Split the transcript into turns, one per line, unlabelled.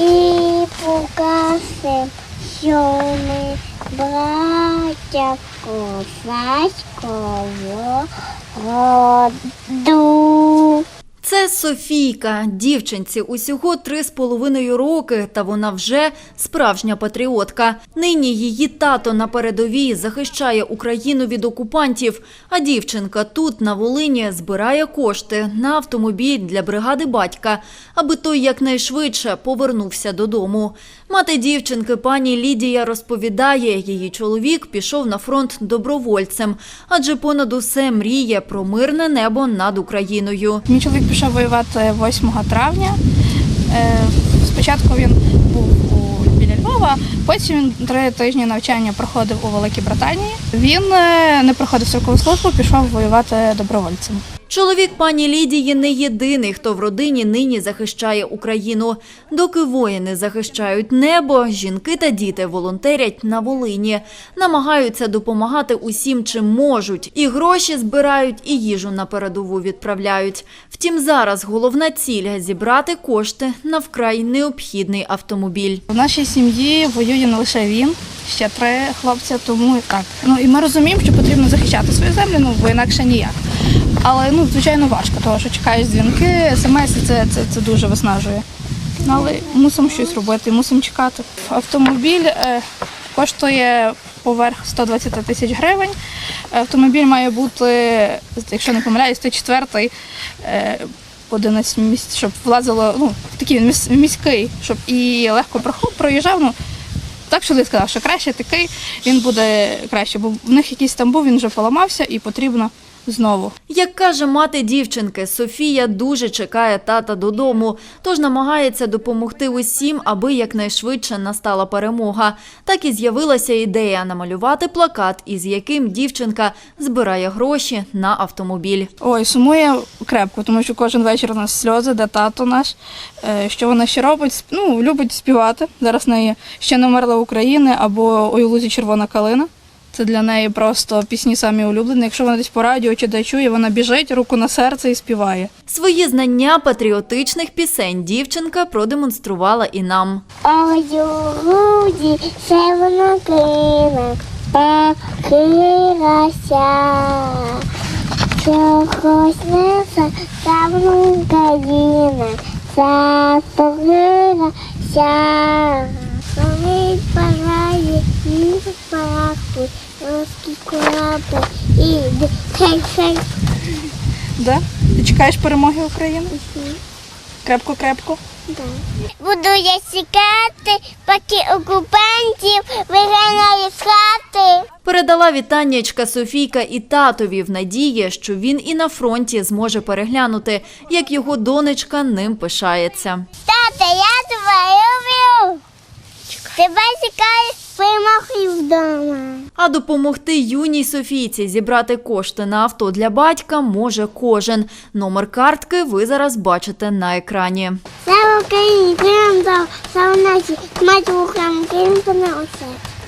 і покажем, що ми браття козацького роду.
Це Софійка, дівчинці усього три з половиною роки, та вона вже справжня патріотка. Нині її тато на передовій захищає Україну від окупантів, а дівчинка тут, на Волині, збирає кошти на автомобіль для бригади батька, аби той якнайшвидше повернувся додому. Мати дівчинки, пані Лідія, розповідає, її чоловік пішов на фронт добровольцем, адже понад усе мріє про мирне небо над Україною.
Мій чоловік пішов воювати 8 травня. Е, Спочатку він був у біля Львова, потім він три тижні навчання проходив у Великій Британії. Він е, не проходив строкову службу, пішов воювати добровольцем.
Чоловік пані Лідії не єдиний, хто в родині нині захищає Україну. Доки воїни захищають небо, жінки та діти волонтерять на Волині, намагаються допомагати усім, чим можуть. І гроші збирають, і їжу на передову відправляють. Втім, зараз головна ціль зібрати кошти на вкрай необхідний автомобіль.
В нашій сім'ї воює не лише він, ще три хлопця, тому і так. Ну і ми розуміємо, що потрібно захищати свою землю, ну бо інакше ніяк. Але ну звичайно важко, тому що чекаєш дзвінки, смс це, це, це дуже виснажує. Ну, Але мусимо щось робити, мусимо чекати. Автомобіль е, коштує поверх 120 тисяч гривень. Автомобіль має бути, якщо не помиляюсь, 104 е, 11 місць, щоб влазило, ну, такий міс- міський, щоб і легко проїжджав. Ну, так чоловік сказав, що краще такий, він буде краще, бо в них якийсь там був, він вже поламався і потрібно знову.
Як каже мати дівчинки, Софія дуже чекає тата додому, тож намагається допомогти усім, аби якнайшвидше настала перемога. Так і з'явилася ідея намалювати плакат, із яким дівчинка збирає гроші на автомобіль.
Ой, сумує крепко, тому що кожен вечір у нас сльози, де тато наш. Е, Що вона ще робить? Ну, любить співати. Зараз в неї ще не вмерла України або «Ой у лузі червона калина. Це для неї просто пісні самі улюблені. Якщо вона десь по радіо чи де чує, вона біжить, руку на серце і співає.
Свої знання патріотичних пісень дівчинка продемонструвала і нам.
Ой, у груді червона клина покрилася. Чогось несе давно Україна запорилася. Коли палає і парахуй, русський корабль і хей хей
Да? Ти чекаєш перемоги України? Крепко-крепко.
Буду я чекати, поки окупантів виганяє з хати.
Передала вітаннячка Софійка і татові в надії, що він і на фронті зможе переглянути, як його донечка ним пишається.
Тата, я тебе люблю. Тебе чекає перемоги вдома.
А допомогти юній Софійці зібрати кошти на авто для батька може кожен. Номер картки ви зараз бачите на екрані.
Слава Україні, Крим, слава нації, мать Україна, на усе.